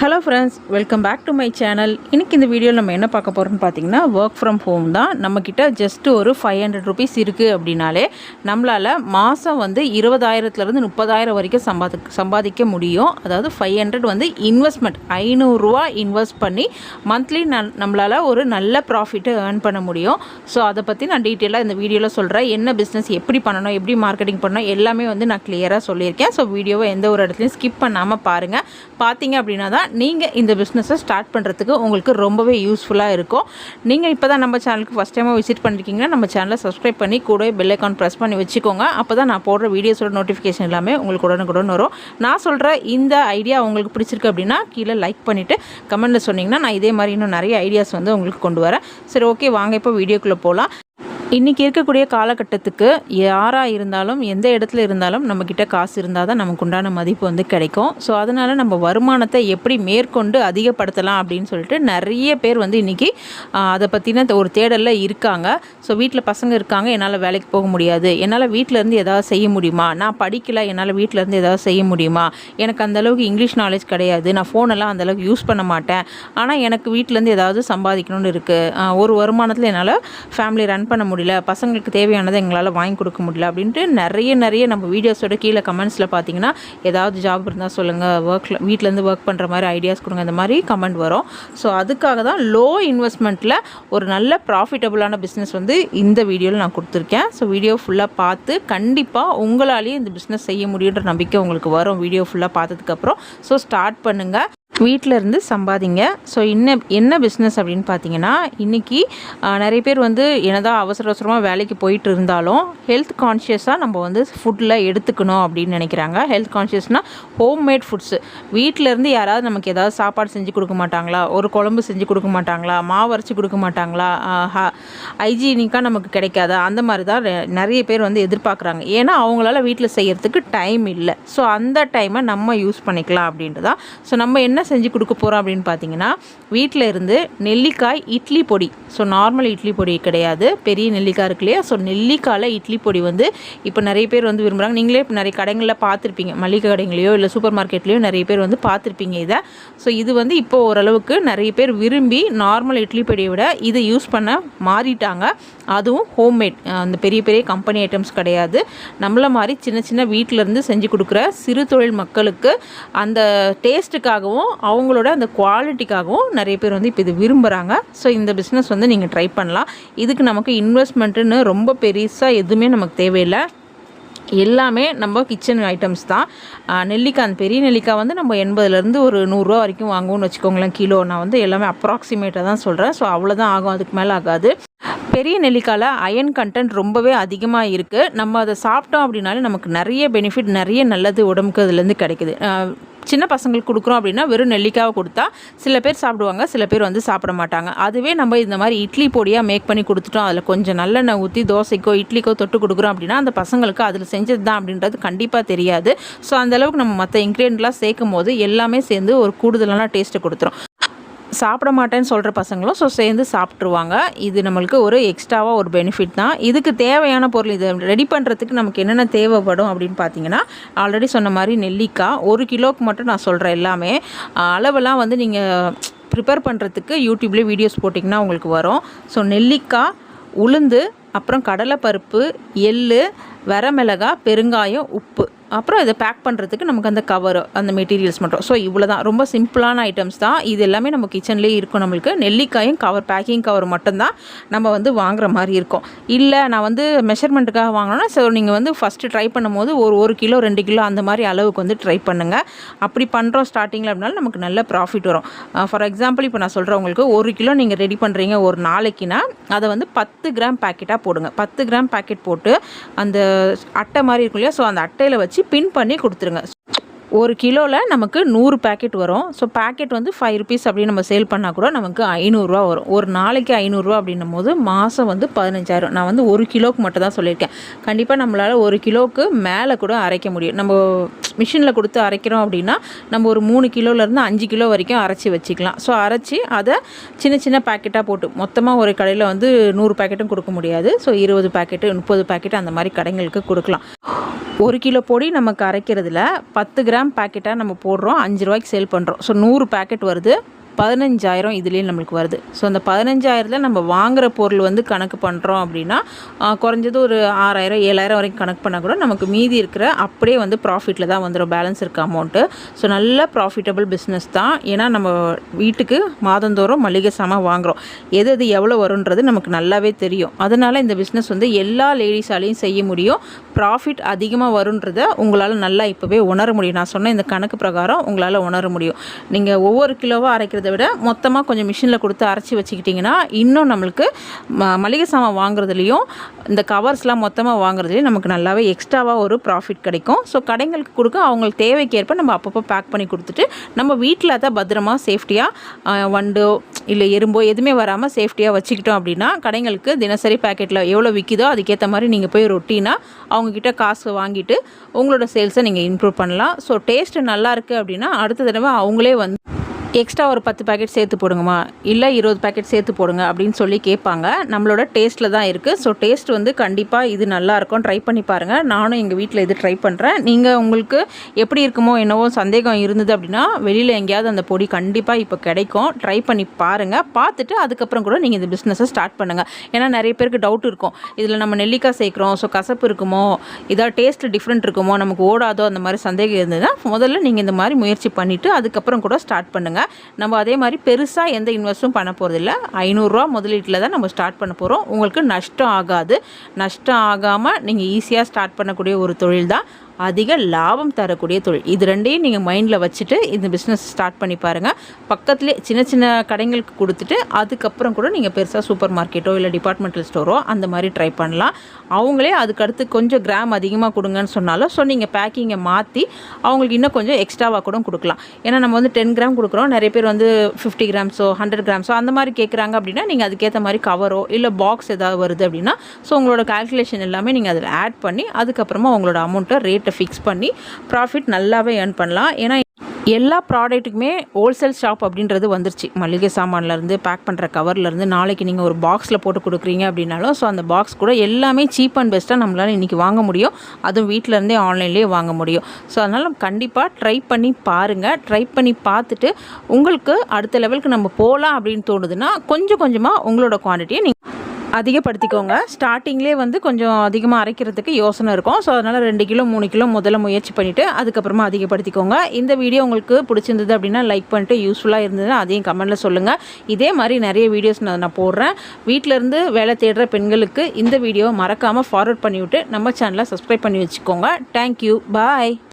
Hello friends welcome back to my channel இன்றைக்கி இந்த வீடியோவில் நம்ம என்ன பார்க்க போகிறோம்னு பார்த்தீங்கன்னா ஒர்க் ஃப்ரம் ஹோம் தான். நம்மக்கிட்ட ஜஸ்ட் ஒரு ஃபைவ் ஹண்ட்ரட் ருபீஸ் இருக்குது அப்படின்னாலே நம்மளால் மாதம் வந்து இருபதாயிரத்துலேருந்து முப்பதாயிரம் வரைக்கும் சம்பாதி சம்பாதிக்க முடியும். அதாவது ஃபைவ் ஹண்ட்ரட் வந்து இன்வெஸ்ட்மெண்ட் ஐநூறுரூவா இன்வெஸ்ட் பண்ணி மந்த்லி ந நம்மளால் ஒரு நல்ல ப்ராஃபிட்டை ஏர்ன் பண்ண முடியும். ஸோ அதை பற்றி நான் டீட்டெயிலாக இந்த வீடியோவில் சொல்கிறேன் என்ன பிஸ்னஸ் எப்படி பண்ணணும் எப்படி மார்க்கெட்டிங் பண்ணணும் எல்லாமே வந்து நான் கிளியராக சொல்லியிருக்கேன். ஸோ வீடியோவை எந்த ஒரு இடத்துலையும் ஸ்கிப் பண்ணாமல் பாருங்கள் பார்த்தீங்க அப்படின்னா தான் நீங்கள் இந்த பிஸ்னஸை ஸ்டார்ட் பண்ணுறதுக்கு உங்களுக்கு ரொம்பவே யூஸ்ஃபுல்லாக இருக்கும். நீங்கள் இப்போ தான் நம்ம சேனலுக்கு ஃபஸ்ட் டைமாக விசிட் பண்ணிருக்கீங்கன்னா நம்ம சேனலை சப்ஸ்கிரைப் பண்ணி கூட பெல் ஐக்கான் ப்ரெஸ் பண்ணி வச்சுக்கோங்க. அப்போ தான் நான் போடுற வீடியோஸோட நோட்டிஃபிகேஷன் எல்லாமே உங்களுக்கு உடனுக்குடன் வரும். நான் சொல்கிற இந்த ஐடியா உங்களுக்கு பிடிச்சிருக்கு அப்படின்னா கீழே லைக் பண்ணிவிட்டு கமெண்ட்டில் சொன்னிங்கன்னா நான் இதே மாதிரி இன்னும் நிறைய ஐடியாஸ் வந்து உங்களுக்கு கொண்டு வரேன். சரி ஓகே வாங்க இப்போ வீடியோக்குள்ளே போகலாம் இன்றைக்கி இருக்கக்கூடிய காலகட்டத்துக்கு யாராக இருந்தாலும் எந்த இடத்துல இருந்தாலும் நம்மக்கிட்ட காசு இருந்தால் தான் நமக்கு உண்டான மதிப்பு வந்து கிடைக்கும். ஸோ அதனால் நம்ம வருமானத்தை எப்படி மேற்கொண்டு அதிகப்படுத்தலாம் அப்படின்னு சொல்லிட்டு நிறைய பேர் வந்து இன்றைக்கி அதை பற்றின ஒரு தேடலில் இருக்காங்க. ஸோ வீட்டில் பசங்க இருக்காங்க என்னால் வேலைக்கு போக முடியாது. என்னால் வீட்டிலேருந்து ஏதாவது செய்ய முடியுமா? நான் படிக்கலை என்னால் வீட்டிலேருந்து ஏதாவது செய்ய முடியுமா? எனக்கு அந்தளவுக்கு இங்கிலீஷ் நாலேஜ் கிடையாது. நான் ஃபோனெல்லாம் அந்தளவுக்கு யூஸ் பண்ண மாட்டேன். ஆனால் எனக்கு வீட்டிலேருந்து ஏதாவது சம்பாதிக்கணும்னு இருக்குது ஒரு வருமானத்தில் என்னால் ஃபேமிலி ரன் பண்ண முடியும். முடியல பசங்களுக்கு தேவையானதை எங்களால் வாங்கி கொடுக்க முடியல அப்படின்ட்டு நிறைய நிறைய நம்ம வீடியோஸோட கீழே கமெண்ட்ஸில் பார்த்தீங்கன்னா ஏதாவது ஜாப் இருந்தால் சொல்லுங்கள் ஒர்க்கில் வீட்டிலேருந்து ஒர்க் பண்ணுற மாதிரி ஐடியாஸ் கொடுங்க இந்த மாதிரி கமெண்ட் வரும். ஸோ அதுக்காக தான் லோ இன்வெஸ்ட்மெண்ட்டில் ஒரு நல்ல ப்ராஃபிட்டபுளான பிஸ்னஸ் வந்து இந்த வீடியோவில் நான் கொடுத்துருக்கேன். ஸோ வீடியோ ஃபுல்லாக பார்த்து கண்டிப்பாக உங்களாலேயும் இந்த பிஸ்னஸ் செய்ய முடியுன்ற நம்பிக்கை உங்களுக்கு வரும். வீடியோ ஃபுல்லாக பார்த்ததுக்கப்புறம் ஸோ ஸ்டார்ட் பண்ணுங்கள் வீட்டில் இருந்து சம்பாதிங்க. ஸோ இன்ன என்ன பிஸ்னஸ் அப்படின்னு பார்த்தீங்கன்னா இன்றைக்கி நிறைய பேர் வந்து என்னதான் அவசர அவசரமாக வேலைக்கு போயிட்டு இருந்தாலும் ஹெல்த் கான்ஷியஸாக நம்ம வந்து ஃபுட்டில் எடுத்துக்கணும் அப்படின்னு நினைக்கிறாங்க. ஹெல்த் கான்ஷியஸ்னால் ஹோம் மேட் ஃபுட்ஸு வீட்டிலேருந்து யாராவது நமக்கு ஏதாவது சாப்பாடு செஞ்சு கொடுக்க மாட்டாங்களா? ஒரு குழம்பு செஞ்சு கொடுக்க மாட்டாங்களா? மாவு அரைச்சி கொடுக்க மாட்டாங்களா? ஹைஜீனிக்காக நமக்கு கிடைக்காதா? அந்த மாதிரி தான் நிறைய பேர் வந்து எதிர்பார்க்குறாங்க. ஏன்னா அவங்களால வீட்டில் செய்கிறதுக்கு டைம் இல்லை. ஸோ அந்த டைமை நம்ம யூஸ் பண்ணிக்கலாம் அப்படின்ட்டு தான் ஸோ நம்ம என்ன செஞ்சு கொடுக்க போகிறோம் அப்படின்னு பார்த்தீங்கன்னா வீட்டில் இருந்து நெல்லிக்காய் இட்லி பொடி. ஸோ நார்மல் இட்லி பொடி கிடையாது. பெரிய நெல்லிக்காய் இருக்கு இல்லையா? ஸோ நெல்லிக்காயில் இட்லி பொடி வந்து இப்போ நிறைய பேர் வந்து விரும்புகிறாங்க நீங்களே இப்போ நிறைய கடைகளில் பார்த்துருப்பீங்க மளிகை கடைங்களையோ இல்லை சூப்பர் மார்க்கெட்லேயோ நிறைய பேர் வந்து பார்த்துருப்பீங்க இதை. ஸோ இது வந்து இப்போ ஓரளவுக்கு நிறைய பேர் விரும்பி நார்மல் இட்லி பொடியை விட இதை யூஸ் பண்ண மாறிட்டாங்க. அதுவும் ஹோம்மேட் அந்த பெரிய பெரிய கம்பெனி ஐட்டம்ஸ் கிடையாது. நம்மள மாதிரி சின்ன சின்ன வீட்டிலேருந்து செஞ்சு கொடுக்குற சிறு தொழில் மக்களுக்கு அந்த டேஸ்ட்டுக்காகவும் அவங்களோட அந்த குவாலிட்டிக்காகவும் நிறைய பேர் வந்து இப்போ இது விரும்புகிறாங்க ஸோ இந்த பிஸ்னஸ் வந்து நீங்கள் ட்ரை பண்ணலாம். இதுக்கு நமக்கு இன்வெஸ்ட்மெண்ட்டுன்னு ரொம்ப பெருசாக எதுவுமே நமக்கு தேவையில்லை. எல்லாமே நம்ம கிச்சன் ஐட்டம்ஸ் தான். நெல்லிக்காய் அந்த பெரிய நெல்லிக்காய் வந்து நம்ம எண்பதுலேருந்து ஒரு நூறுரூவா வரைக்கும் வாங்குவோம்னு வச்சுக்கோங்களேன் கிலோ. நான் வந்து எல்லாமே அப்ராக்சிமேட்டாக தான் சொல்கிறேன் ஸோ அவ்வளோதான் ஆகும். அதுக்கு மேலே ஆகாது. பெரிய நெல்லிக்காயில் அயன் கண்டென்ட் ரொம்பவே அதிகமாக இருக்குது நம்ம அதை சாப்பிட்டோம் அப்படின்னாலே நமக்கு நிறைய பெனிஃபிட் நிறைய நல்லது உடம்புக்கு அதுலேருந்து கிடைக்குது. சின்ன பசங்களுக்கு கொடுக்குறோம் அப்படின்னா வெறும் நெல்லிக்காவை கொடுத்தா சில பேர் சாப்பிடுவாங்க சில பேர் வந்து சாப்பிட மாட்டாங்க. அதுவே நம்ம இந்த மாதிரி இட்லி பொடியாக மேக் பண்ணி கொடுத்துட்டோம் அதில் கொஞ்சம் நல்லெண்ணெய் ஊற்றி தோசைக்கோ இட்லிக்கோ தொட்டு கொடுக்குறோம் அப்படின்னா அந்த பசங்களுக்கு அதில் செஞ்சது தான் அப்படின்றது கண்டிப்பாக தெரியாது. ஸோ அந்தளவுக்கு நம்ம மற்ற இன்க்ரீடியன்ட்லாம் சேர்க்கும் போது எல்லாமே சேர்ந்து ஒரு கூடுதலான டேஸ்ட்டை கொடுத்துரும். சாப்பிட மாட்டேன்னு சொல்கிற பசங்களும் ஸோ சேர்ந்து சாப்பிட்ருவாங்க இது நம்மளுக்கு ஒரு எக்ஸ்ட்ராவாக ஒரு பெனிஃபிட் தான். இதுக்கு தேவையான பொருள் இதை ரெடி பண்ணுறதுக்கு நமக்கு என்னென்ன தேவைப்படும் அப்படின்னு பார்த்தீங்கன்னா ஆல்ரெடி சொன்ன மாதிரி நெல்லிக்காய் ஒரு கிலோவுக்கு மட்டும் நான் சொல்கிறேன் எல்லாமே. அளவெல்லாம் வந்து நீங்கள் ப்ரிப்பேர் பண்ணுறதுக்கு யூடியூப்லேயே வீடியோஸ் போட்டிங்கன்னா உங்களுக்கு வரும். ஸோ நெல்லிக்காய் உளுந்து அப்புறம் கடலைப்பருப்பு எள் வரமிளகா பெருங்காயம் உப்பு. அப்புறம் இதை பேக் பண்ணுறதுக்கு நமக்கு அந்த கவர் அந்த மெட்டீரியல்ஸ் மட்டும். ஸோ இவ்வளோ தான் ரொம்ப சிம்பிளான ஐட்டம்ஸ் தான். இது எல்லாமே நம்ம கிச்சன்லேயே இருக்கும் நம்மளுக்கு. நெல்லிக்காயும் கவர் பேக்கிங் கவர் மட்டும்தான் நம்ம வந்து வாங்குற மாதிரி இருக்கும். இல்லை நான் வந்து மெஷர்மெண்ட்டுக்காக வாங்கினோன்னா ஸோ நீங்கள் வந்து ஃபஸ்ட்டு ட்ரை பண்ணும்போது ஒரு ஒரு கிலோ ரெண்டு கிலோ அந்த மாதிரி அளவுக்கு வந்து ட்ரை பண்ணுங்கள் அப்படி பண்ணுறோம் ஸ்டார்டிங்கில் அப்படின்னாலும் நமக்கு நல்ல ப்ராஃபிட் வரும். ஃபார் எக்ஸாம்பிள் இப்போ நான் சொல்கிறேன் உங்களுக்கு ஒரு கிலோ நீங்கள் ரெடி பண்ணுறீங்க ஒரு நாளைக்குன்னா அதை வந்து பத்து கிராம் பேக்கெட்டாக போடுங்க. பத்து கிராம் பேக்கெட் போட்டு அந்த அட்டை மாதிரி இருக்கும் இல்லையா? ஸோ அந்த அட்டையில் வச்சு பின் பண்ணி கொடுத்துருங்க. ஒரு கிலோவில் நமக்கு நூறு பேக்கெட் வரும். ஸோ பேக்கெட் வந்து ஃபைவ் ருபீஸ் அப்படின்னு நம்ம சேல் பண்ணால் கூட நமக்கு ஐநூறுரூவா வரும். ஒரு நாளைக்கு ஐநூறுரூவா அப்படின்னும் போது மாதம் வந்து பதினஞ்சாயிரம். நான் வந்து ஒரு கிலோவுக்கு மட்டும் தான் சொல்லியிருக்கேன். கண்டிப்பாக நம்மளால் ஒரு கிலோவுக்கு மேலே கூட அரைக்க முடியும். நம்ம மிஷினில் கொடுத்து அரைக்கிறோம் அப்படின்னா நம்ம ஒரு மூணு கிலோலேருந்து அஞ்சு கிலோ வரைக்கும் அரைச்சி வச்சுக்கலாம். ஸோ அரைச்சி அதை சின்ன சின்ன பேக்கெட்டாக போட்டு மொத்தமாக ஒரு கடையில் வந்து நூறு பேக்கெட்டும் கொடுக்க முடியாது. ஸோ இருபது பேக்கெட்டு முப்பது பேக்கெட்டு அந்த மாதிரி கடைங்களுக்கு கொடுக்கலாம். ஒரு கிலோ பொடி நமக்கு அரைக்கிறதுல பத்து கிராம் கிராம் பேக்கெட்டாக நம்ம போடுறோம். அஞ்சு ரூபாய்க்கு சேல் பண்ணுறோம் ஸோ நூறு பேக்கெட் வருது. பதினஞ்சாயிரம் இதுலேயும் நம்மளுக்கு வருது. ஸோ அந்த பதினஞ்சாயிரத்தில் நம்ம வாங்குகிற பொருள் வந்து கணக்கு பண்ணுறோம் அப்படின்னா குறைஞ்சது ஒரு ஆறாயிரம் ஏழாயிரம் வரைக்கும் கணக்கு பண்ணால் கூட நமக்கு மீதி இருக்கிற அப்படியே வந்து ப்ராஃபிட்டில் தான் வந்துடும் பேலன்ஸ் இருக்க அமௌண்ட்டு ஸோ நல்ல ப்ராஃபிட்டபிள் பிஸ்னஸ் தான். ஏன்னா நம்ம வீட்டுக்கு மாதந்தோறும் மளிகை சாமான் வாங்குகிறோம் எது எது எவ்வளோ வரும்ன்றது நமக்கு நல்லாவே தெரியும். அதனால் இந்த பிஸ்னஸ் வந்து எல்லா லேடிஸாலையும் செய்ய முடியும். ப்ராஃபிட் அதிகமாக வரும்ன்றத உங்களால் நல்லா இப்போவே உணர முடியும். நான் சொன்ன இந்த கணக்கு பிரகாரம் உங்களால் உணர முடியும். நீங்கள் ஒவ்வொரு கிலோவாக அரைக்கிறத விட மொத்தமாக கொஞ்சம் மிஷினில் கொடுத்து அரைச்சி வச்சுக்கிட்டிங்கன்னா இன்னும் நம்மளுக்கு ம மளிகை சாமான் வாங்குறதுலையும் இந்த கவர்ஸ்லாம் மொத்தமாக வாங்குறதுலேயும் நமக்கு நல்லாவே எக்ஸ்ட்ராவாக ஒரு ப்ராஃபிட் கிடைக்கும். ஸோ கடைங்களுக்கு கொடுக்க அவங்களுக்கு தேவைக்கேற்ப நம்ம அப்பப்போ பேக் பண்ணி கொடுத்துட்டு நம்ம வீட்டில் தான் பத்திரமா சேஃப்டியாக வண்டோ இல்லை எறும்போ எதுவுமே வராமல் சேஃப்டியாக வச்சுக்கிட்டோம் அப்படின்னா கடைங்களுக்கு தினசரி பேக்கெட்டில் எவ்வளோ விற்கிதோ அதுக்கேற்ற மாதிரி நீங்கள் போய் ரொட்டீனாக அவங்கக்கிட்ட காசு வாங்கிட்டு உங்களோட சேல்ஸை நீங்கள் இம்ப்ரூவ் பண்ணலாம். ஸோ டேஸ்ட்டு நல்லா இருக்குது அப்படின்னா அடுத்த தடவை அவங்களே வந்து எக்ஸ்ட்ரா ஒரு பத்து பேக்கெட் சேர்த்து போடுங்கம்மா. இல்லை இருபது பேக்கெட் சேர்த்து போடுங்க அப்படின்னு சொல்லி கேட்பாங்க. நம்மளோட டேஸ்ட்டில் தான் இருக்குது ஸோ டேஸ்ட் வந்து கண்டிப்பாக இது நல்லாயிருக்கும் ட்ரை பண்ணி பாருங்கள் நானும் எங்கள் வீட்டில் இது ட்ரை பண்ணுறேன் நீங்கள் உங்களுக்கு எப்படி இருக்குமோ என்னவோ சந்தேகம் இருந்தது அப்படின்னா வெளியில் எங்கேயாவது அந்த பொடி கண்டிப்பாக இப்போ கிடைக்கும். ட்ரை பண்ணி பாருங்கள் பார்த்துட்டு அதுக்கப்புறம் கூட நீங்கள் இந்த பிஸ்னஸை ஸ்டார்ட் பண்ணுங்கள் ஏன்னா நிறைய பேருக்கு டவுட் இருக்கும். இதில் நம்ம நெல்லிக்காய் சேர்க்குறோம். ஸோ கசப்பு இருக்குமோ? இதாக டேஸ்ட் டிஃப்ரெண்ட் இருக்குமோ? நமக்கு ஓடாதோ? அந்த மாதிரி சந்தேகம் இருந்ததுன்னா முதல்ல நீங்கள் இந்த மாதிரி முயற்சி பண்ணிவிட்டு அதுக்கப்புறம் கூட ஸ்டார்ட் பண்ணுங்கள் நம்ம அதே மாதிரி பெருசாக எந்த இன்வெஸ்ட்டும் பண்ண போகிறதில்ல ஐநூறுரூவா முதலீட்டில் தான் நம்ம ஸ்டார்ட் பண்ண போகிறோம் உங்களுக்கு நஷ்டம் ஆகாது. நஷ்டம் ஆகாமல் நீங்கள் ஈஸியாக ஸ்டார்ட் பண்ணக்கூடிய ஒரு தொழில் தான். அதிக லாபம் தரக்கூடிய தொழில். இது ரெண்டையும் நீங்கள் மைண்டில் வச்சுட்டு இந்த பிஸ்னஸ் ஸ்டார்ட் பண்ணி பாருங்கள் பக்கத்துலேயே சின்ன சின்ன கடைங்களுக்கு கொடுத்துட்டு அதுக்கப்புறம் கூட நீங்கள் பெருசாக சூப்பர் மார்க்கெட்டோ இல்லை டிபார்ட்மெண்டல் ஸ்டோரோ அந்த மாதிரி ட்ரை பண்ணலாம். அவங்களே அதுக்கடுத்து கொஞ்சம் கிராம் அதிகமாக கொடுங்கன்னு சொன்னாலும் ஸோ நீங்கள் பேக்கிங்கை மாற்றி அவங்களுக்கு இன்னும் கொஞ்சம் எக்ஸ்ட்ராவாக கூட கொடுக்கலாம். ஏன்னா நம்ம வந்து டென் கிராம் கொடுக்குறோம். நிறைய பேர் வந்து ஃபிஃப்டி கிராம்ஸோ ஹண்ட்ரட் கிராம்ஸோ அந்த மாதிரி கேட்குறாங்க அப்படின்னா நீங்கள் அதுக்கேற்ற மாதிரி கவரோ இல்லை பாக்ஸ் ஏதாவது வருது அப்படின்னா ஸோ உங்களோட கால்குலேஷன் எல்லாமே நீங்கள் அதில் ஆட் பண்ணி அதுக்கப்புறமா உங்களோட அமௌண்ட்டை ரேட்டை ஃபிக்ஸ் பண்ணி ப்ராஃபிட் நல்லாவே ஏர்ன் பண்ணலாம். ஏன்னா எல்லா ப்ராடக்ட்டுக்குமே ஹோல்சேல் ஷாப் அப்படின்றது வந்துருச்சு. மளிகை சாமான்லேருந்து பேக் பண்ணுற கவர்லேருந்து நாளைக்கு நீங்கள் ஒரு பாக்ஸில் போட்டு கொடுக்குறீங்க அப்படின்னாலும் ஸோ அந்த பாக்ஸ் கூட எல்லாமே சீப் அண்ட் பெஸ்ட்டாக நம்மளால் இன்றைக்கி வாங்க முடியும். அதுவும் வீட்டிலருந்தே ஆன்லைன்லேயே வாங்க முடியும். ஸோ அதனால் கண்டிப்பாக ட்ரை பண்ணி பாருங்கள் ட்ரை பண்ணி பார்த்துட்டு உங்களுக்கு அடுத்த லெவலுக்கு நம்ம போகலாம் அப்படின்னு தோணுதுன்னா கொஞ்சம் கொஞ்சமாக உங்களோட குவான்டிட்டியை நீங்கள் அதிகப்படுத்திக்கோங்க. ஸ்டார்டிங்லேயே வந்து கொஞ்சம் அதிகமாக அரைக்கிறதுக்கு யோசனை இருக்கும். ஸோ அதனால் ரெண்டு கிலோ மூணு கிலோ முதல்ல முயற்சி பண்ணிவிட்டு அதுக்கப்புறமா அதிகப்படுத்திக்கோங்க. இந்த வீடியோ உங்களுக்கு பிடிச்சிருந்தது அப்படின்னா லைக் பண்ணிட்டு யூஸ்ஃபுல்லாக இருந்ததுன்னா அதையும் கமெண்ட்டில் சொல்லுங்கள் இதே மாதிரி நிறைய வீடியோஸ் நான் நான் போடுறேன். வீட்டிலேருந்து வேலை தேடுற பெண்களுக்கு இந்த வீடியோவை மறக்காமல் ஃபார்வர்ட் பண்ணிவிட்டு நம்ம சேனலை சப்ஸ்கிரைப் பண்ணி வச்சுக்கோங்க. Thank you bye